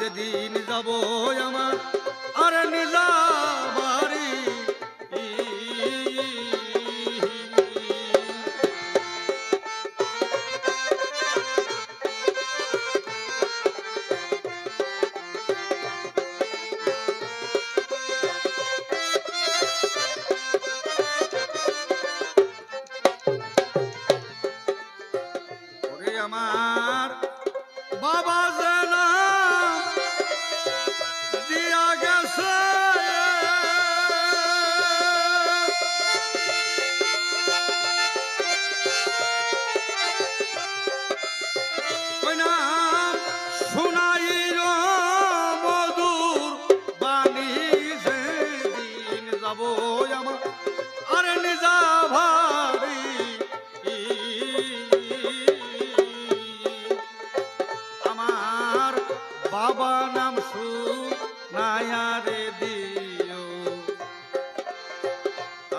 যেদিন যাব আমার আর নিজা আমার বাবা নাম সু নায়ারে দিও।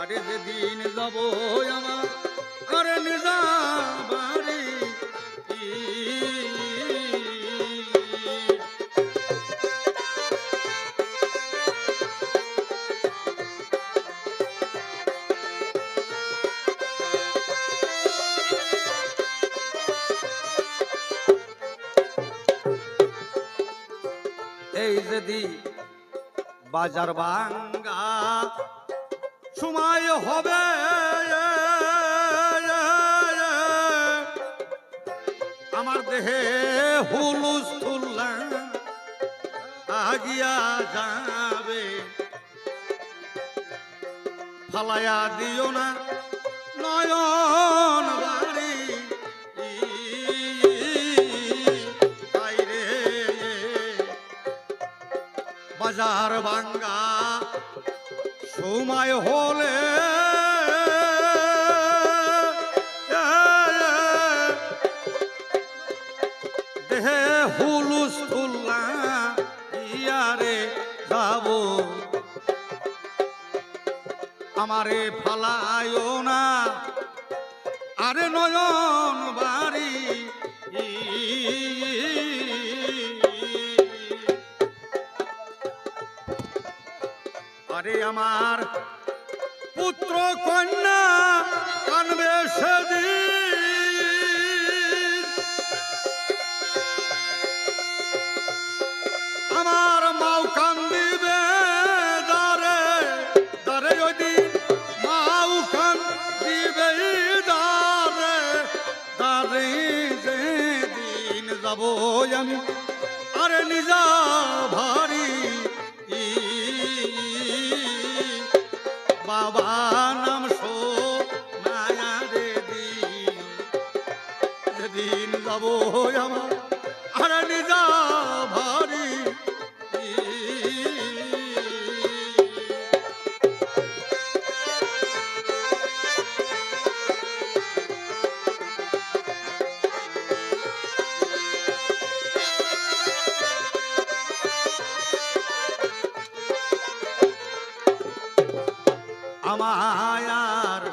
আরে দিন যাব আমার যদি বাজার ভাঙ্গা, সময় হবে। আমার দেহে হুলুস তুল্লা আগিয়া যাবে। ফালায়া দিও না নয়ন বাজার ভাঙ্গা সময় হলে দেহে হুলুস তুল্লা ইয়ারে যাব। আমারে ফালায়ও না। আরে নয়ন বাড়ি আরে আমার পুত্র কন্যা কানবে সেদিন। আমার মাও কান্দিবে দারে দারে যদি মাও কান্দিবে দারে দারে যেদিন যাব আমি, আরে নিজা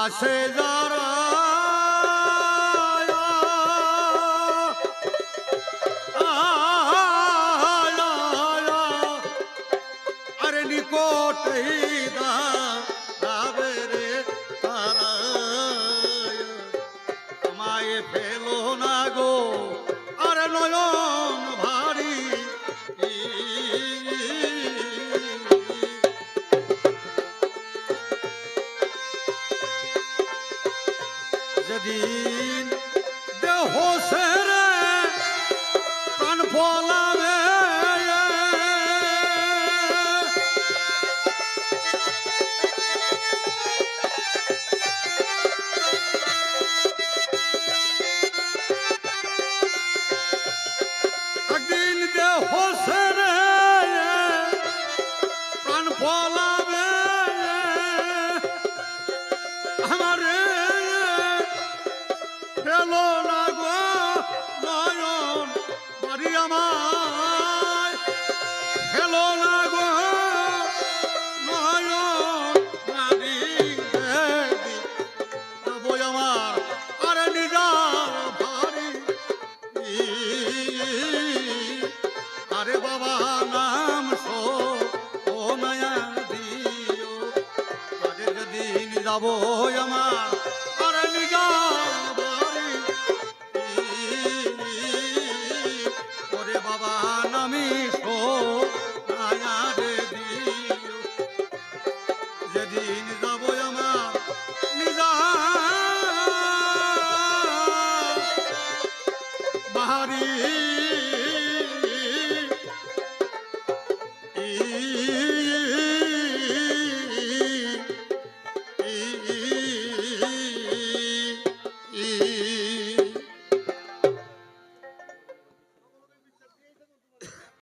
আসে যারা। আরে নিকটে রে তারা। ফেলো না গো। আর নয়ন যেদিন দেহ সেরে যাব আমার